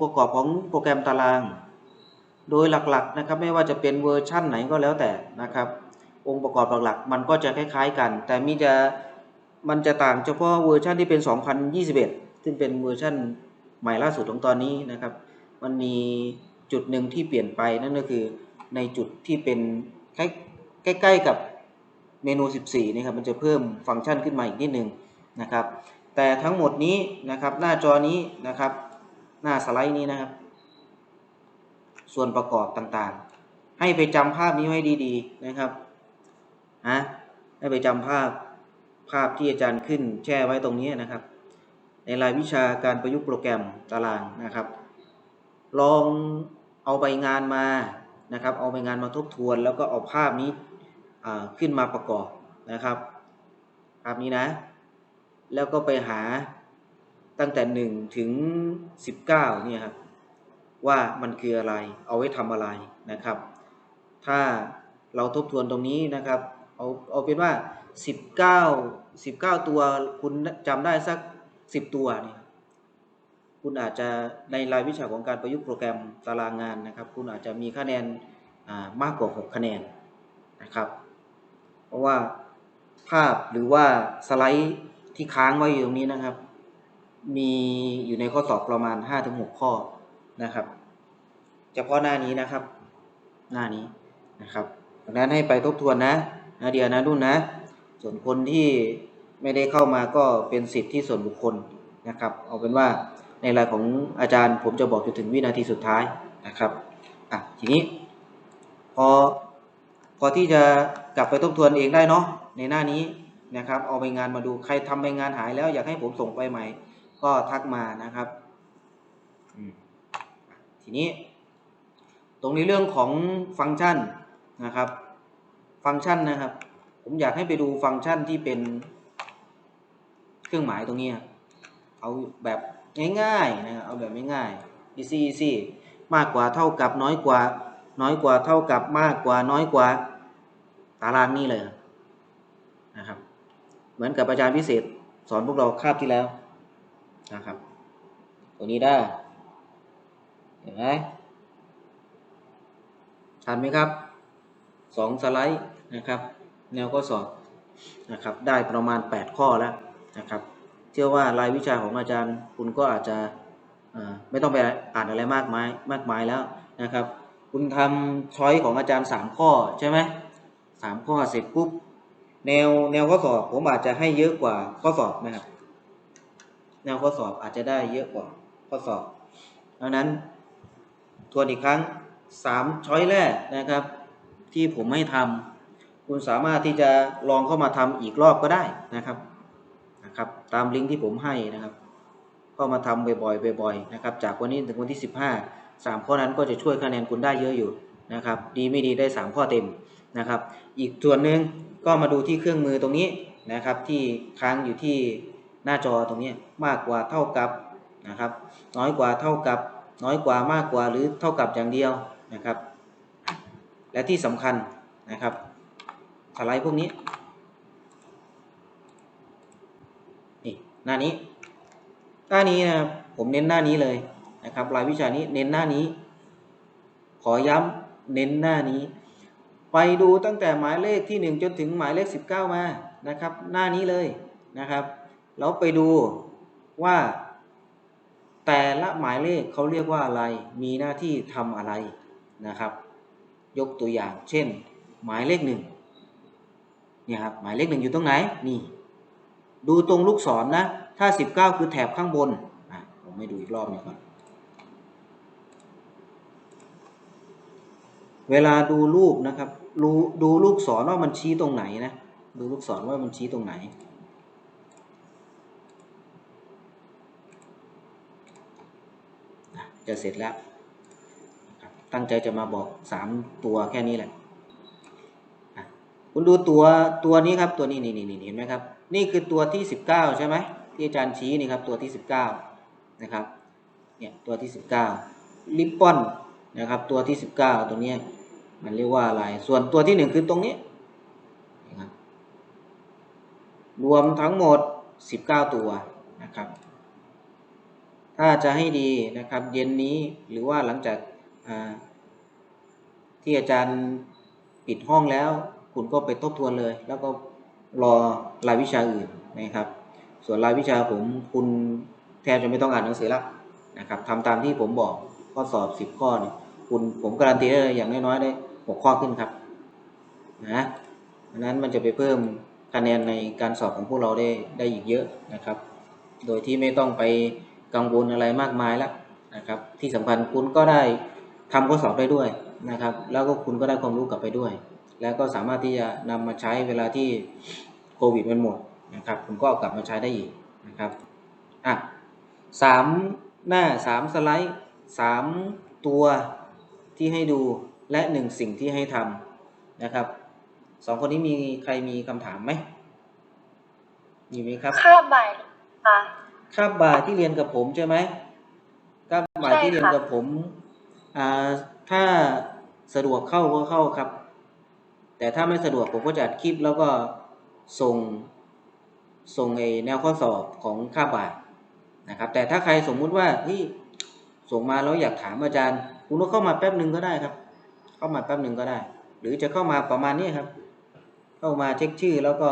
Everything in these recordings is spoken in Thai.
ค์ประกอบของโปรแกรมตาราง โดยหลักๆนะครับไม่ว่าจะเป็นเวอร์ชั่นไหนก็แล้วแต่นะครับ องค์ประกอบหลักๆ มันก็จะคล้ายๆกัน แต่มีจะมันจะต่างเฉพาะเวอร์ชันที่เป็น 2021 ซึ่งเป็นเวอร์ชันใหม่ล่าสุดของตอนนี้นะครับ มันมีจุดหนึ่งที่เปลี่ยนไปนั่นก็คือในจุดที่เป็นใกล้ใกล้ๆกับเมนู 14นี่ครับมันจะเพิ่มฟังก์ชันขึ้นมาอีกนิดนึงนะครับ แต่ทั้งหมดนี้นะครับหน้าจอนี้นะครับ หน้าสไลด์นี้นะครับ ส่วนประกอบต่างๆ ให้ไปจำภาพนี้ไว้ดีๆนะครับฮะให้ไปจำภาพภาพที่อาจารย์ขึ้นแช่ไว้ตรงนี้นะครับ ในรายวิชาการประยุกต์โปรแกรมตารางนะครับ ลองเอาใบงานมานะครับ เอาใบงานมาทบทวน แล้วก็เอาภาพนี้ขึ้นมาประกอบนะครับ ภาพนี้นะ แล้วก็ไปหา ตั้งแต่ 1 ถึง 19เนี่ยครับว่ามันคืออะไรเอาไว้ทำอะไรนะครับ ถ้าเราทบทวนตรงนี้นะครับเอาเอาเป็นว่า 19 19 ตัวคุณจำได้สัก 10 ตัวเนี่ยคุณอาจจะในรายวิชาของการประยุกต์โปรแกรมตารางงานนะครับ คุณอาจจะมีคะแนนามากกว่า 6 คะแนนนะครับ เพราะว่าภาพหรือว่าสไลด์ที่ค้างไว้อยู่ตรงนี้นะครับ มีอยู่ในข้อสอบประมาณ 5-6 ข้อนะครับเฉพาะหน้านี้นะครับ หน้านี้นะครับดังนั้นให้ไปทบทวนนะนะเดียนะรุ่นนะ ส่วนคนที่ไม่ได้เข้ามาก็เป็นสิทธิที่ส่วนบุคคลนะครับ เอาเป็นว่าในรายของอาจารย์ผมจะบอกจนถึงวินาทีสุดท้ายนะครับอะทีนี้ พอพอที่จะกลับไปทบทวนเองได้เนาะในหน้านี้นะครับ เอาใบงานมาดูใครทำใบงานหายแล้วอยากให้ผมส่งไปใหม่ ก็ทักมานะครับอืมทีนี้ ตรงในเรื่องของฟังก์ชันนะครับ ฟังก์ชันนะครับ ผมอยากให้ไปดูฟังก์ชันที่เป็นเครื่องหมายตรงนี้ครับเอาแบบง่ายๆนะครับเอาแบบง่ายๆ easy easy มากกว่าเท่ากับน้อยกว่า น้อยกว่าเท่ากับมากกว่าน้อยกว่าตารางนี่เลยครับนะครับ เหมือนกับอาจารย์พิเศษ สอนพวกเราคาบที่แล้ว นะครับ ตัวนี้ได้ เห็นไหมทันไหมครับสองสไลด์นะครับ แนวข้อสอบนะครับ ได้ประมาณ 8 ข้อแล้วนะครับเชื่อว่ารายวิชาของอาจารย์คุณก็อาจจะไม่ต้องไปอ่านอะไรมากมายมากมายแล้วนะครับ คุณทำช้อยของอาจารย์ 3 ข้อใช่ไหมสามข้อเสร็จปุ๊บแนวแนวข้อสอบผมอาจจะให้เยอะกว่าข้อสอบนะครับ แนวข้อสอบอาจจะได้เยอะกว่าข้อสอบดังนั้นทวนอีกครั้งสามช้อยแรกนะครับ ที่ผมให้ทำคุณสามารถที่จะลองเข้ามาทำอีกรอบก็ได้นะครับนะครับ ตามลิงก์ที่ผมให้นะครับก็มาทำบ่อยๆบ่อยๆนะครับ จากวันนี้ถึงวันที่ 15 3 ข้อนั้นก็จะช่วยคะแนนคุณได้เยอะอยู่นะครับ ดีไม่ดีได้ 3 ข้อเต็มนะครับ อีกส่วนหนึ่งก็มาดูที่เครื่องมือตรงนี้นะครับ ที่ค้างอยู่ที่ หน้าจอตรงนี้มากกว่าเท่ากับนะครับ น้อยกว่าเท่ากับ น้อยกว่ามากกว่าหรือเท่ากับอย่างเดียวนะครับ และที่สำคัญนะครับสไลด์พวกนี้นี่หน้านี้หน้านี้นะครับผมเน้นหน้านี้เลยนะครับรายวิชานี้เน้นหน้านี้ ขอย้ำเน้นหน้านี้ ไปดูตั้งแต่หมายเลขที่ 1 จนถึงหมายเลข 19 มานะครับ หน้านี้เลยนะครับ แล้วไปดูว่าแต่ละหมายเลขเขาเรียกว่าอะไร มีหน้าที่ทำอะไรนะครับ ยกตัวอย่าง เช่น หมายเลขหนึ่งเนี่ยครับหมายเลขหนึ่งอยู่ตรงไหน นี่ ดูตรงลูกศรนนะถ้า 19 คือแถบข้างบนอะผมไม่ดูอีกรอบหนึงก่อนเวลาดูรูปนะครับดูดูลูกศรว่ามันชี้ตรงไหนนะ ดูลูกศรว่ามันชี้ตรงไหน จะเสร็จแล้ว ตั้งใจจะมาบอก 3 ตัวแค่นี้แหละคุณดูตัวตัวนี้ครับตัวนี้นี่นี่นี่เห็นไหมครับ นี่คือตัวที่ 19 ใช่ไหมที่อาจารย์ชี้นี่ครับตัวที่ 19 นะครับเนี่ยตัวที่ 19 ลิปปอนนะครับตัวที่ 19 ตัวนี้มันเรียกว่าอะไร ส่วนตัวที่ 1 คือตรงนี้นะครับรวมทั้งหมด 19 ตัวนะครับ ถ้าจะให้ดีนะครับเย็นนี้หรือว่าหลังจากาที่อาจารย์ปิดห้องแล้ว คุณก็ไปทบทวนเลย แล้วก็รอรายวิชาอื่นนะครับ ส่วนรายวิชาผมคุณแทบจะไม่ต้องอ่านหนังสือละนะครับทำตามที่ผมบอกข้อสอบสิบข้อเนี่ยคุณผมการันตีได้เลยอย่างน้อยๆได้หกข้อขึ้นครับนะดังนั้นมันจะไปเพิ่มคะแนนในการสอบของพวกเราได้ได้อีกเยอะนะครับ โดยที่ไม่ต้องไป กังวลอะไรมากมายแล้วนะครับ ที่สำคัญคุณก็ได้ทำข้อสอบได้ด้วยนะครับ แล้วก็คุณก็ได้ความรู้กลับไปด้วย แล้วก็สามารถที่จะนำมาใช้เวลาที่โควิดมันหมดนะครับ คุณก็เอากลับมาใช้ได้อีกนะครับอะสามหน้าสามสไลด์สามตัวที่ให้ดูและหนึ่งสิ่งที่ให้ทำนะครับสองคนนี้มีใครมีคำถามไหมมีไหมครับคาบบ่ายค่ะ คาบบ่ายที่เรียนกับผมใช่ไหมคาบบ่ายใช่ที่เรียนค่ะกับผมอ่าถ้าสะดวกเข้าก็เข้าครับ แต่ถ้าไม่สะดวกผมก็จะอัดคลิปแล้วก็ส่งส่งไอแนวข้อสอบของคาบบ่ายนะครับ แต่ถ้าใครสมมุติว่าเฮ้ยส่งมาแล้วอยากถามอาจารย์ คุณก็เข้ามาแป๊บหนึ่งก็ได้ครับ เข้ามาแป๊บหนึ่งก็ได้ หรือจะเข้ามาประมาณนี้ครับ เข้ามาเช็คชื่อแล้วก็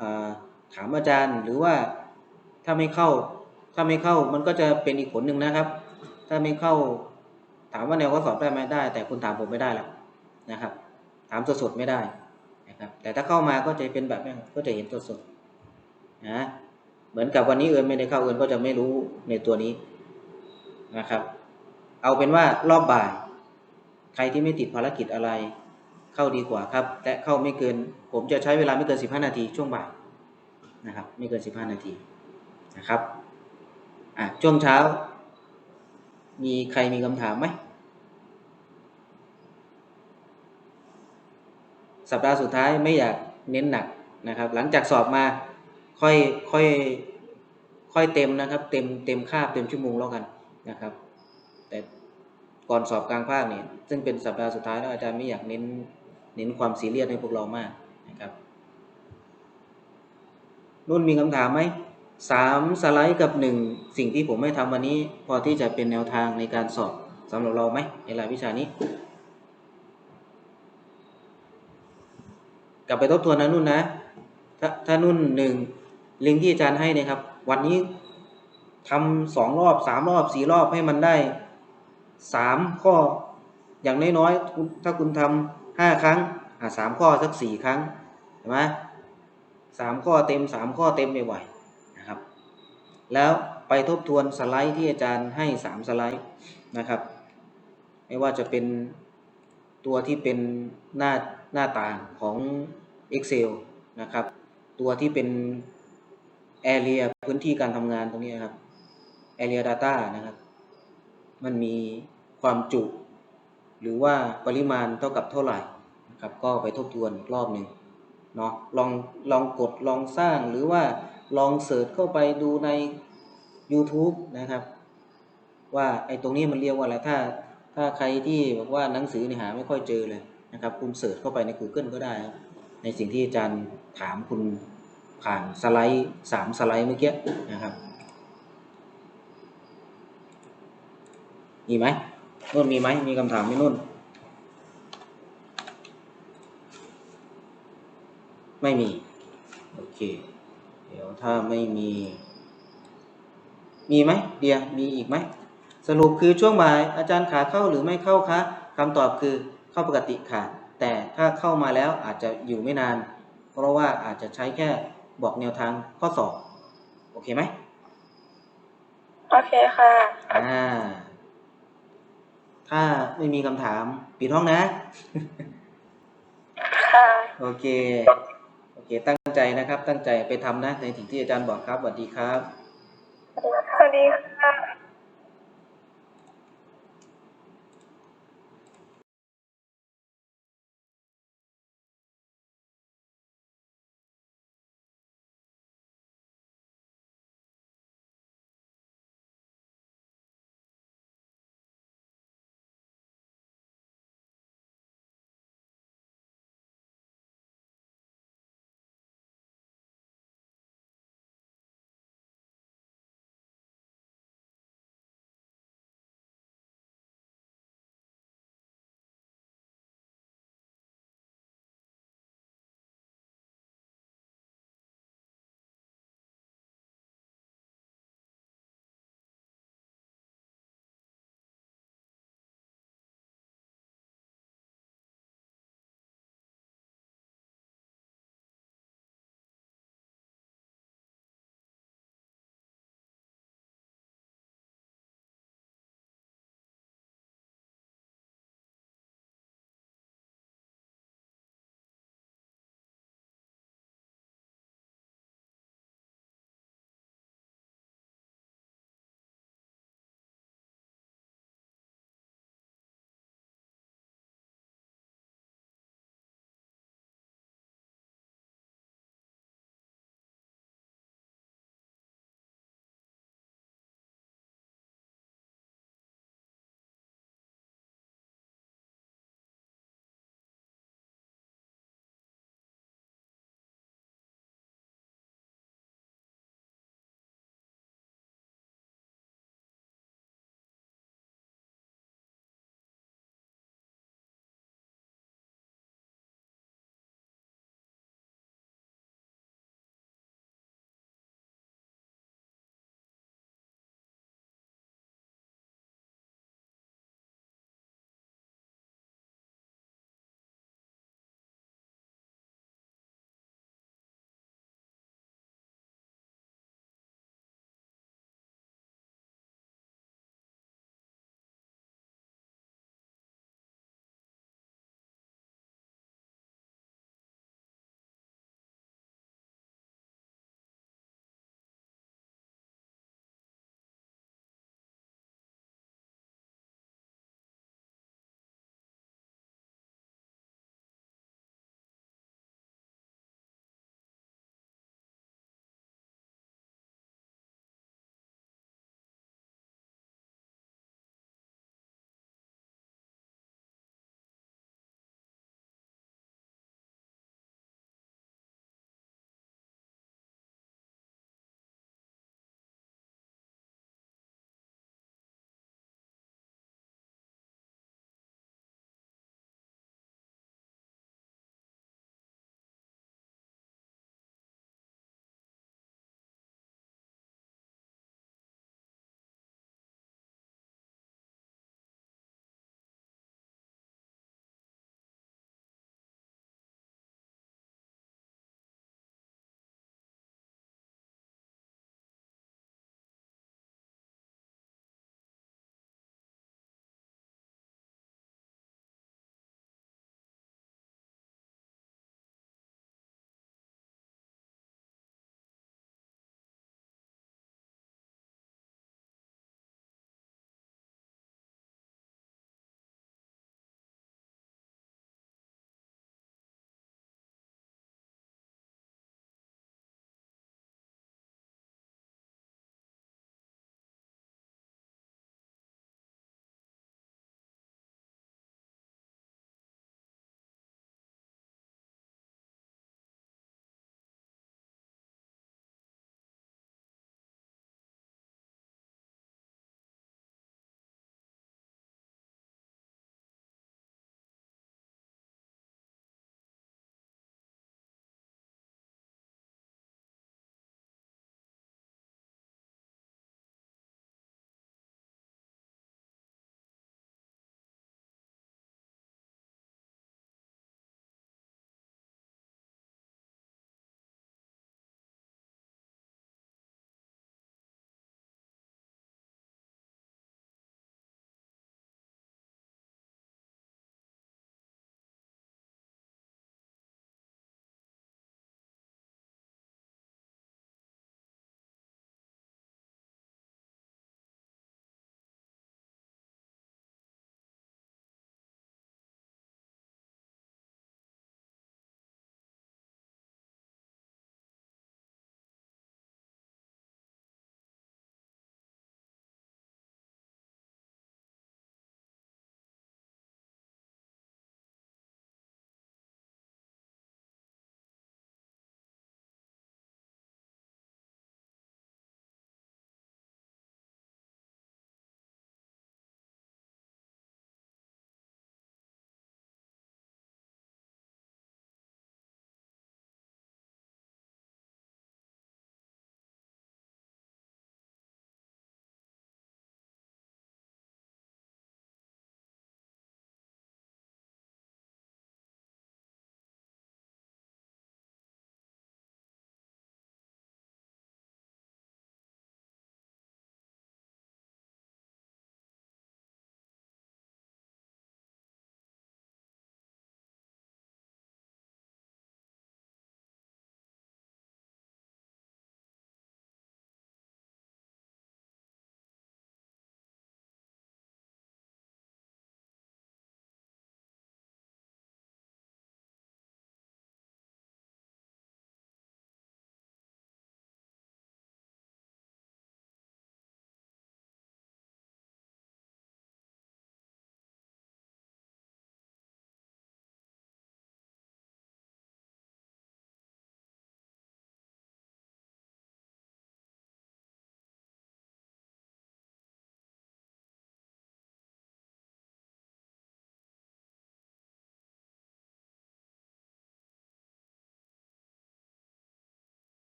อ่าถามอาจารย์หรือว่า ถ้าไม่เข้า ถ้าไม่เข้ามันก็จะเป็นอีกผลหนึ่งนะครับ ถ้าไม่เข้าถามว่าแนวข้อสอบได้ไหมได้ แต่คุณถามผมไม่ได้แล้วนะครับ ถามสดๆไม่ได้นะครับ แต่ถ้าเข้ามาก็จะเป็นแบบนี้ก็จะเห็นสดๆนะเหมือนกับวันนี้เอิญไม่ได้เข้าเอิญก็จะไม่รู้ในตัวนี้นะครับ เอาเป็นว่ารอบบ่าย ใครที่ไม่ติดภารกิจอะไร เข้าดีกว่าครับ และเข้าไม่เกิน ผมจะใช้เวลาไม่เกิน 15 นาทีช่วงบ่ายนะครับ ไม่เกิน 15 นาที นะครับอะช่วงเช้า มีใครมีคำถามไหมสัปดาห์สุดท้ายไม่อยากเน้นหนักนะครับ หลังจากสอบมาค่อยค่อยค่อยเต็มนะครับ เต็มเต็มคาบเต็มชั่วโมงแล้วกันนะครับ แต่ก่อนสอบกลางภาคเนี่ยซึ่งเป็นสัปดาห์สุดท้ายแล้วอาจารย์ไม่อยากเน้นเน้นความซีเรียสให้พวกเรามากนะครับนุ่นมีคำถามไหม สามสไลด์กับหนึ่งสิ่งที่ผมไม่ทำวันนี้ พอที่จะเป็นแนวทางในการสอบสำหรับเราไหมในรายวิชานี้ กลับไปทบทวนนะนุ่นนะถ้าถ้านุ่นหนึ่งลิงก์ที่อาจารย์ให้นะครับ วันนี้ทำสองรอบสามรอบสี่รอบให้มันได้สามข้ออย่างน้อยๆถ้าคุณทำห้าครั้งอ่าสามข้อสักสี่ครั้งเห็นไหมสามข้อเต็มสามข้อเต็มไม่ไหว แล้วไปทบทวนสไลด์ที่อาจารย์ให้สามสไลด์นะครับ ไม่ว่าจะเป็นตัวที่เป็นหน้าหน้าต่างของ Excel นะครับ ตัวที่เป็น Area พื้นที่การทำงานตรงนี้ครับ Area Data นะครับ มันมีความจุหรือว่าปริมาณเท่ากับเท่าไหร่นะครับ ก็ไปทบทวนอีกรอบหนึ่งเนาะลองลองกดลองสร้างหรือว่า ลองเสิร์ชเข้าไปดูใน YouTube นะครับ ว่าไอ้ตรงนี้มันเรียกว่าอะไรถ้าถ้าใครที่บอกว่าหนังสือเนี่ยหาไม่ค่อยเจอเลยนะครับ คุณเสิร์ชเข้าไปใน Google ก็ได้ครับในสิ่งที่อาจารย์ถามคุณผ่านสไลด์สามสไลด์เมื่อกี้นะครับมีไหมนุ่นมีไหมมีคำถามไหมนุ่น ไม่มี โอเค เดี๋ยวถ้าไม่มี มีไหมเดียมีอีกไหม สรุปคือช่วงบ่ายอาจารย์ขาเข้าหรือไม่เข้าคะคำตอบคือเข้าปกติค่ะแต่ถ้าเข้ามาแล้วอาจจะอยู่ไม่นาน เพราะว่าอาจจะใช้แค่บอกแนวทางข้อสอบโอเคไหมโอเคค่ะ อ่า ถ้าไม่มีคำถาม ปิดห้องนะ ค่ะ โอเคโอ เคตั้งใจนะครับ ตั้งใจไปทำนะในสิ่งที่อาจารย์บอกครับสวัสดีครับสวัสดีค่ะ